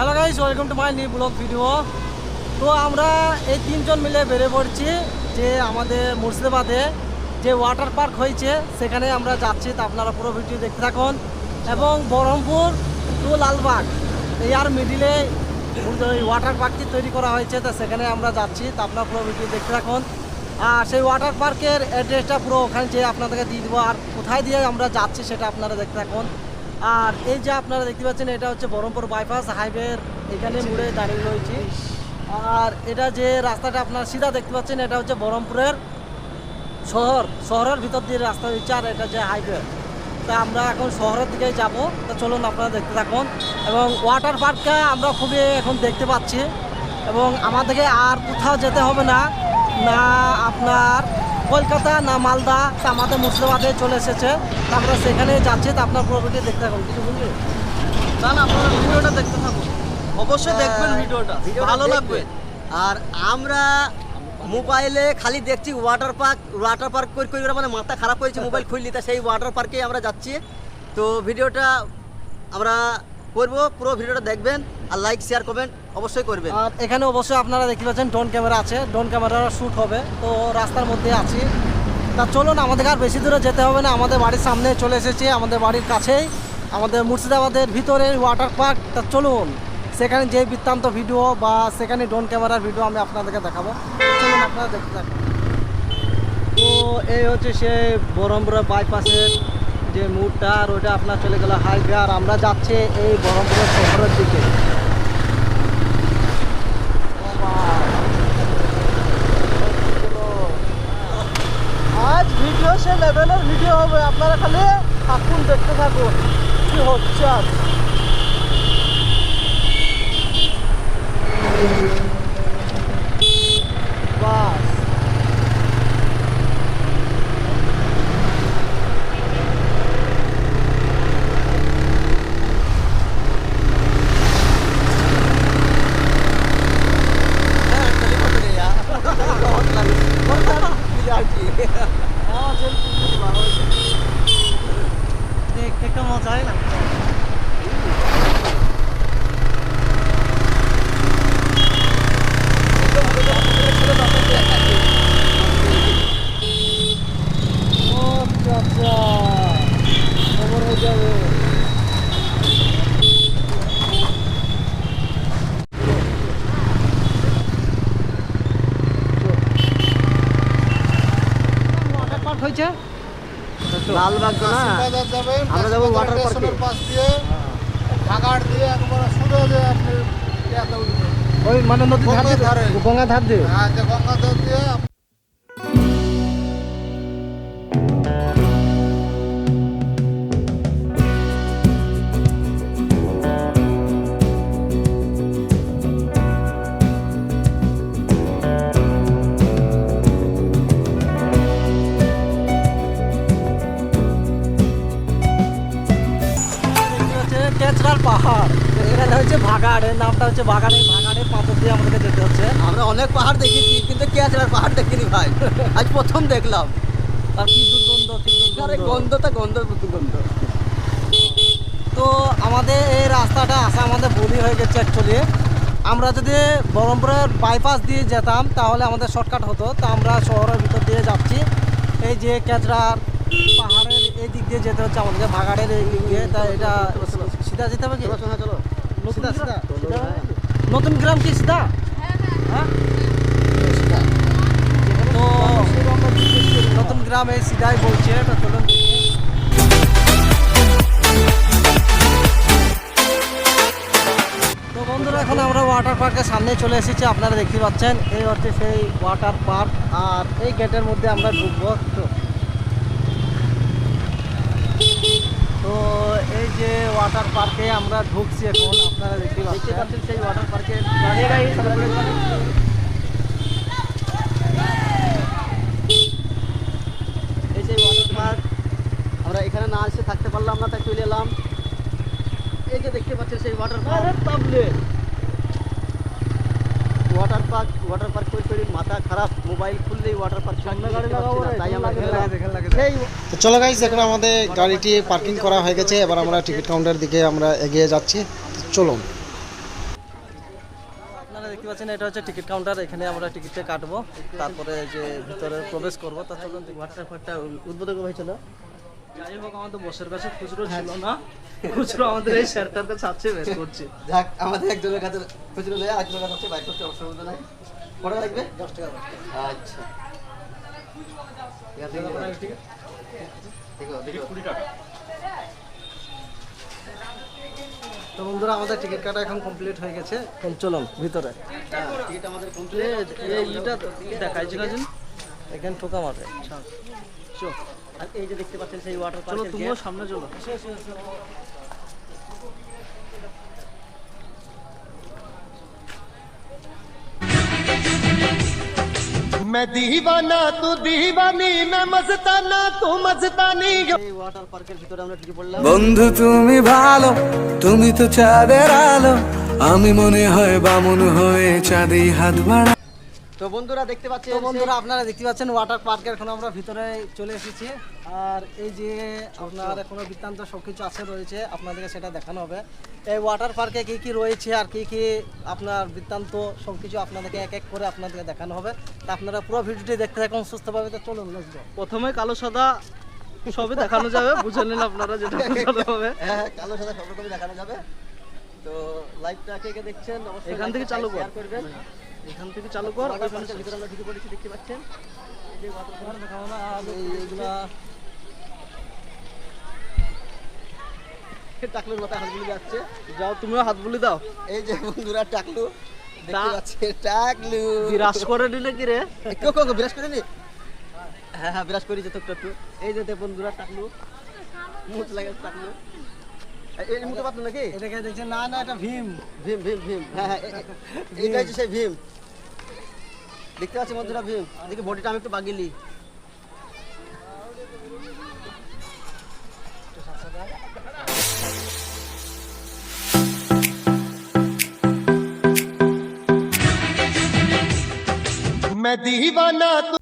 Hello guys welcome to my new blog video তো আমরা এই তিনজন মিলে বেড়ে পড়ছি যে আমাদের মুর্শিদাবাদে যে ওয়াটার পার্ক হয়েছে, সেখানে আমরা যাচ্ছি। তা আপনারা পুরো ভিডিও দেখতে থাকুন। এবং বহরমপুর টু লালবাগ, এই আর মিডিলে ওই ওয়াটার পার্কটি তৈরি করা হয়েছে। তা সেখানে আমরা যাচ্ছি। তা আপনারা পুরো ভিডিও দেখতে থাকুন। আর সেই ওয়াটার পার্কের অ্যাড্রেসটা পুরো ওখানে যেয়ে আপনাদেরকে দিয়ে দেবো, আর কোথায় দিয়ে আমরা যাচ্ছি সেটা আপনারা দেখতে থাকুন। আর এই যে আপনারা দেখতে পাচ্ছেন, এটা হচ্ছে বহরমপুর বাইপাস হাইওয়ের এখানে মুড়ে দাঁড়িয়ে রয়েছি। আর এটা যে রাস্তাটা আপনারা সিধা দেখতে পাচ্ছেন, এটা হচ্ছে বহরমপুরের শহর। শহরের ভিতর দিয়ে রাস্তা হচ্ছে আর এটা যে হাইওয়ে তা আমরা এখন শহরের দিকে যাব। তো চলুন আপনারা দেখতে থাকুন। এবং ওয়াটার পার্কটা আমরা খুবই এখন দেখতে পাচ্ছি। এবং আমাদেরকে আর কোথাও যেতে হবে না। না আপনার কলকাতা না মালদা তা আমাদের মুর্শিদাবাদে চলে এসেছে। তা আমরা সেখানে যাচ্ছি তা আপনার প্রপার্টি দেখতে থাকুন। কিছু বুঝলি? না না আপনারা ভিডিওটা দেখতে থাকুন। অবশ্যই হ্যাঁ, দেখবেন ভিডিওটা। ভিডিওটা ভালো লাগবে। আর আমরা মোবাইলে খালি দেখছি ওয়াটার পার্ক ওয়াটার পার্ক করে করে মানে মাথা খারাপ হয়েছে মোবাইল খুললি তা সেই ওয়াটার পার্কে আমরা যাচ্ছি। তো ভিডিওটা আমরা করব, পুরো ভিডিওটা দেখবেন আর লাইক শেয়ার করবেন অবশ্যই করবেন। আর এখানে অবশ্যই আপনারা দেখতে পাচ্ছেন ড্রোন ক্যামেরা আছে। ড্রোন ক্যামেরা শ্যুট হবে। তো রাস্তার মধ্যে আছি। তা চলুন, আমাদের আর বেশি দূরে যেতে হবে না। আমাদের বাড়ির সামনে চলে এসেছি, আমাদের বাড়ির কাছেই। আমাদের মুর্শিদাবাদের ভিতরে ওয়াটার পার্ক তা চলুন, সেখানে যে বৃত্তান্ত ভিডিও বা সেখানে ড্রোন ক্যামেরার ভিডিও আমি আপনাদেরকে দেখাবো। চলুন, আপনারা দেখতে থাকুন। তো এই হচ্ছে সেই বহরমপুরের বাইপাসের যে মুডটা আর ওইটা আপনার চলে গেল হাইওয়ে আর আমরা যাচ্ছি এই বহরমপুরের শহরের দিকে। আজ ভিডিও সে লেভেলের ভিডিও হবে। আপনারা খালি থাকুন, দেখতে থাকুন। কি হচ্ছে আজ? বাস হ্যাঁ, জলদি ভালো হয়েছে। দেখতে তো মজাই লাগছে ও আচ্ছা আচ্ছা খবর হয়ে যাবে ওয়াটার পার্ক হয়েছে লালবাগ তো না বাজার যাবেন আমরা যাব water park পাশ দিয়ে ভাগাড় দিয়ে একবার সোজা যে আপনি ওই মানে নদীর ধার। দিয়ে গঙ্গা ধার দিয়ে হ্যাঁ দিয়ে হচ্ছে ভাগাড় এর নামটা হচ্ছে ভাগাড় এই ভাগাড়ের পাথর দিয়ে আমাদেরকে যেতে হচ্ছে। আমরা অনেক পাহাড় দেখেছি কিন্তু কেয়াচড়ার পাহাড় দেখিনি ভাই? আজ প্রথম দেখলাম। আর কি দুর্গন্ধ কি দুর্গন্ধ? গন্ধটা গন্ধ গন্ধ তো আমাদের এই রাস্তাটা আসা আমাদের ভুলই হয়ে গেছে অ্যাকচুয়ালি আমরা যদি বহরমপুরের বাইপাস দিয়ে যেতাম তাহলে আমাদের শর্টকাট হতো। তা আমরা শহরের ভিতর দিয়ে যাচ্ছি। এই যে কেচরার পাহাড়ের এই দিক দিয়ে যেতে হচ্ছে আমাদেরকে ভাগাড়ের এই দিক দিয়ে। তা এটা সিধা যেতে হবে কি? চলো। নতুন গ্রাম? কি সিধা? হ্যাঁ তো নতুন গ্রাম সিধাই বলছে তো চলুন দেখি। তো বন্ধুরা এখন আমরা ওয়াটার পার্কের সামনে চলে এসেছি আপনারা দেখতে পাচ্ছেন। এই হচ্ছে সেই ওয়াটার পার্ক আর এই গেটের মধ্যে আমরা ঢুকবো। তো এই যে ওয়াটার পার্কে আমরা ঢুকছি এখন আপনারা দেখতে পাচ্ছেন। সেই ওয়াটার পার্কে এই সেই ওয়াটার পার্ক আমরা এখানে না এসে থাকতে পারলাম না তাই চলে এলাম। এই যে দেখতে পাচ্ছেন সেই water park park water park করে করে মাথা খারাপ মোবাইল খুললেই ওয়াটার পার্ক সামনে গাড়ি লাগাবো তাই। সেই তো চলো গাইজ এখন আমাদের গাড়িটি পার্কিং করা হয়ে গেছে এবার আমরা টিকিট কাউন্টার দিকে আমরা এগিয়ে যাচ্ছি চলুন। দেখতে পাচ্ছেন এটা হচ্ছে টিকিট কাউন্টার এখানে আমরা টিকিটটা কাটবো তারপরে যে ভিতরে প্রবেশ করব তার চলুন পার্কটা উদ্বোধন হয়েছিল। যাই হোক আমাদের বসের কাছে খুচরো ছিল না। খুচরো আমাদের এই স্যারটার কাছে আছে বের করছি। যাক আমাদের একজনের কাছে খুচরো দেয় আরেকজনের কাছে হচ্ছে বাইক করতে অসুবিধা নাই কত লাগবে? দশ টাকা আচ্ছা। ঠিক আছে দেখো দেখো। কুড়ি টাকা। তো বন্ধুরা আমাদের টিকিট কাটা এখন কমপ্লিট হয়ে গেছে। চলুন ভিতরে। টিকিট আমাদের এই ইটা দেখাইছে না এখানে ঠোকা মারবে চলো আর এই যে দেখতে পাচ্ছেন সেই ওয়াটার চলো পার্কের তুমিও সামনে চলো। मैं दीवाना तू दीवानी मैं मस्ताना तू मस्तानी এই ওয়াটার পার্কের ভিতরে আমরা ঢুকে পড়লাম বন্ধু তুমি ভালো তুমি তো চাঁদের আলো আমি মনে হয় বামন হয়ে চাঁদে হাত বাড়া তো বন্ধুরা দেখতে পাচ্ছেন তো বন্ধুরা আপনারা দেখতে পাচ্ছেন ওয়াটার পার্কের এখন আমরা ভিতরে চলে এসেছি। আর এই যে আপনার এখনও বৃত্তান্ত সব কিছু আছে রয়েছে আপনাদেরকে সেটা দেখানো হবে। এই ওয়াটার পার্কে কি কি রয়েছে আর কি কি আপনার বৃত্তান্ত সব কিছু আপনাদেরকে এক এক করে আপনাদেরকে দেখানো হবে। তা আপনারা পুরো ভিডিওটি দেখতে থাকুন সুস্থভাবে তো চলুন প্রথমে কালো সাদা সবই দেখানো যাবে বুঝে নিন আপনারা যেটা দেখানো হবে। হ্যাঁ হ্যাঁ, কালো সাদা সব রকমই দেখানো যাবে। তো লাইভটা কে কে দেখছেন অবশ্যই এখান থেকে চালু করবেন। এখান থেকে চালু কর। ভিতরে আমরা ঢুকে পড়েছি দেখতে পাচ্ছেন? এই যে না, এইগুলা টাকলুর মাথায় হাতগুলি যাচ্ছে। যাও তুমিও হাত বলি দাও। এই যে বন্ধুরা টাকলু দেখতে টা- টাকলু। বিরাজ করে নিলে কি রে? কেউ কেউ বিরাজ করেনি হ্যাঁ হ্যাঁ বিরাজ করি যে তো একটু। এই যে বন্ধুরা টাকলু। মুখ লাগে টাকলু। এই মুখে পাতলো নাকি এটাকে দেখছেন না না এটা ভীম ভীম ভীম ভীম হ্যাঁ হ্যাঁ এ- এ- এইটা হচ্ছে সেই ভীম দেখতে পাচ্ছি বন্ধুরা ভীম দেখি বডিটা আমি একটু বাগিলি मैं दीवाना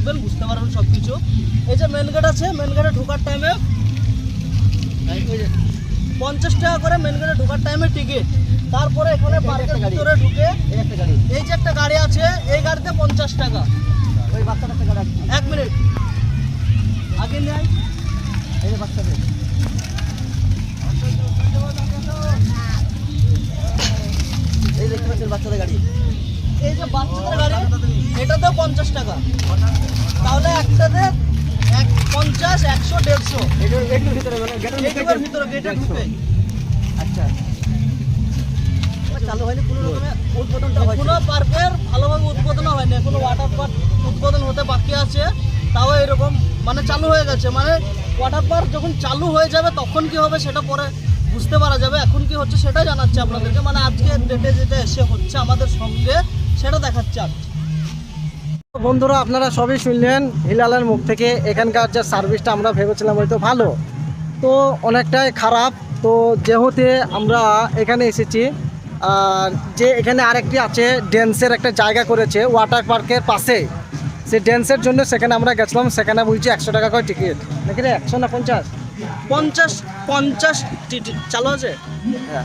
দেখবেন বুঝতে পারবেন সব কিছু এই যে মেন গেট আছে মেন গেটে ঢোকার টাইমে পঞ্চাশ টাকা করে মেন গেটে ঢোকার টাইমে টিকিট তারপরে এখানে পার্কের ভিতরে ঢুকে এই একটা গাড়ি। এই যে একটা গাড়ি আছে এই গাড়িতে পঞ্চাশ টাকা। ওই বাচ্চাটা গাড়ি এক মিনিট আগে নেয়। এই বাচ্চাদের এই দেখতে পাচ্ছেন বাচ্চাদের গাড়ি। এই যে বাচ্চাদের গাড়ি এটাতেও পঞ্চাশ টাকা। তাহলে একটাতে এক পঞ্চাশ একশো দেড়শো। ভিতরে মানে ভিতরে গেটে ঢুকে। আচ্ছা। চালু হয়নি কোনো রকমে উদ্বোধনটা হয়েছে। এখনও পার্কের ভালোভাবে উদ্বোধন হয়নি এখনও ওয়াটার পার্ক উদ্বোধন হতে বাকি আছে। তাও এরকম মানে চালু হয়ে গেছে। মানে ওয়াটার পার্ক যখন চালু হয়ে যাবে তখন কি হবে সেটা পরে বুঝতে পারা যাবে। এখন কি হচ্ছে সেটা জানাচ্ছে আপনাদেরকে। মানে আজকে ডেটে যেটা এসে হচ্ছে আমাদের সঙ্গে সেটা দেখাচ্ছে আজকে বন্ধুরা, আপনারা সবই শুনলেন হিলালের মুখ থেকে। এখানকার যে সার্ভিসটা আমরা ভেবেছিলাম হয়তো ভালো, তো অনেকটাই খারাপ। তো যেহেতু আমরা এখানে এসেছি, আর যে এখানে আরেকটি আছে ড্যান্সের একটা জায়গা করেছে, ওয়াটার পার্কের পাশে। সে ড্যান্সের জন্য সেখানে আমরা গেছিলাম, সেখানে বলছি একশো টাকা করে টিকিট। নাকি রে, একশো না পঞ্চাশ? পঞ্চাশ পঞ্চাশ চালু আছে?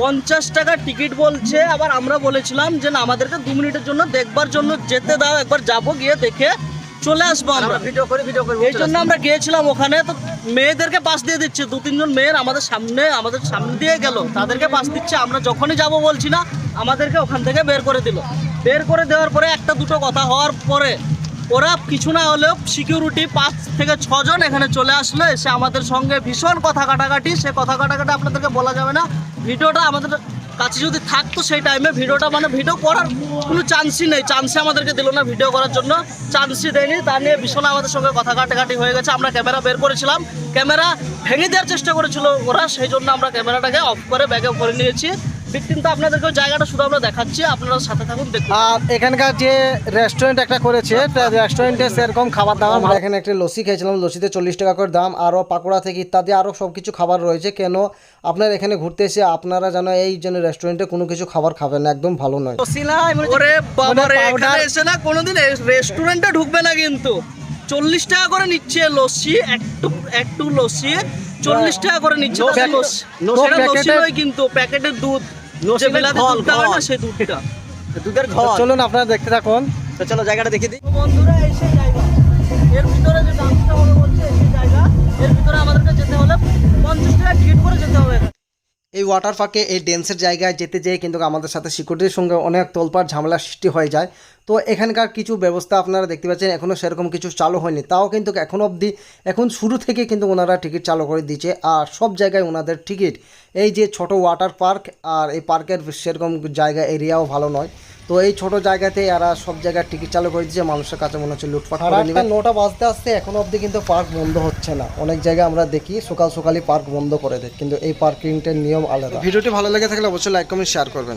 পঞ্চাশ টাকা টিকিট বলছে আবার আমরা বলেছিলাম যে না আমাদেরকে দু মিনিটের জন্য দেখবার জন্য যেতে দাও একবার যাব গিয়ে দেখে চলে আসব আমরা। আমরা ভিডিও করে ভিডিও করে এই জন্য আমরা গিয়েছিলাম ওখানে তো মেয়েদেরকে পাস দিয়ে দিচ্ছে। দু তিনজন মেয়ের আমাদের সামনে আমাদের সামনে দিয়ে গেল। তাদেরকে পাস দিচ্ছে আমরা যখনই যাব বলছি না আমাদেরকে ওখান থেকে বের করে দিল। বের করে দেওয়ার পরে একটা দুটো কথা হওয়ার পরে ওরা কিছু না হলেও সিকিউরিটি পাঁচ থেকে ছজন এখানে চলে আসলো, এসে আমাদের সঙ্গে ভীষণ কথা কাটাকাটি। সে কথা কাটাকাটি আপনাদেরকে বলা যাবে না। ভিডিওটা আমাদের কাছে যদি থাকতো সেই টাইমে ভিডিওটা মানে ভিডিও করার কোনো চান্সই নেই। চান্সে আমাদেরকে দিল না ভিডিও করার জন্য। চান্সই দেয়নি। তা নিয়ে ভীষণ আমাদের সঙ্গে কথা কাটাকাটি হয়ে গেছে। আমরা ক্যামেরা বের করেছিলাম। ক্যামেরা ভেঙে দেওয়ার চেষ্টা করেছিল ওরা। সেই জন্য আমরা ক্যামেরাটাকে অফ করে ব্যাগে ভরে নিয়েছি। কিন্তু আপনাদেরকে জায়গাটা শুধু আমরা দেখাচ্ছি আপনারা সাথে থাকুন দেখুন। আর এখানকার যে রেস্টুরেন্ট একটা করেছে রেস্টুরেন্টে সেরকম খাবার দাবার আমরা এখানে একটা লস্যি খেয়েছিলাম লস্যিতে চল্লিশ টাকা করে দাম আরও পাকোড়া থেকে ইত্যাদি আরও সব কিছু খাবার রয়েছে। কেন? আপনার এখানে ঘুরতে এসে আপনারা যেন এই জন্য রেস্টুরেন্টে কোনো কিছু খাবার খাবেন না একদম ভালো নয়। ওরে বাবা রে এখানে এসে না কোনোদিন রেস্টুরেন্টে ঢুকবে না কিন্তু। চল্লিশ টাকা করে নিচ্ছে লস্যি একটু একটু লস্যি চল্লিশ টাকা করে নিচ্ছে কিন্তু প্যাকেটের দুধ। দুধের ঘর। চলুন আপনারা দেখতে থাকুন। তো চলো জায়গাটা দেখে দিই। বন্ধুরা এই সেই জায়গা। এর ভিতরে যে দামটা হবে বলছে এই জায়গা এর ভিতরে আমাদেরকে যেতে হলে পঞ্চাশ টাকা টিকিট করে যেতে হবে। এই ওয়াটার পার্কে এই ডেন্সের জায়গায় যেতে যেয়ে কিন্তু আমাদের সাথে সিকিউরিটির সঙ্গে অনেক তোলপাড় ঝামেলার সৃষ্টি হয়ে যায়। তো এখানকার কিছু ব্যবস্থা আপনারা দেখতে পাচ্ছেন এখনও সেরকম কিছু চালু হয়নি। তাও কিন্তু এখন অবধি, এখন শুরু থেকে কিন্তু ওনারা টিকিট চালু করে দিয়েছে। আর সব জায়গায় ওনাদের টিকিট এই যে ছোট ওয়াটার পার্ক আর এই পার্কের সেরকম জায়গা এরিয়াও ভালো নয়। তো এই ছোট জায়গাতে এরা সব জায়গায় টিকিট চালু করে দিচ্ছে মানুষের কাছে মনে হচ্ছে লুটপাট করে নেবে। নটা বাজতে আসতে এখনও অবধি কিন্তু পার্ক বন্ধ হচ্ছে না। অনেক জায়গায় আমরা দেখি সকাল সকালই পার্ক বন্ধ করে দেয় কিন্তু এই পার্কিংটার নিয়ম আলাদা। ভিডিওটি ভালো লেগে থাকলে অবশ্যই লাইক কমেন্ট শেয়ার করবেন।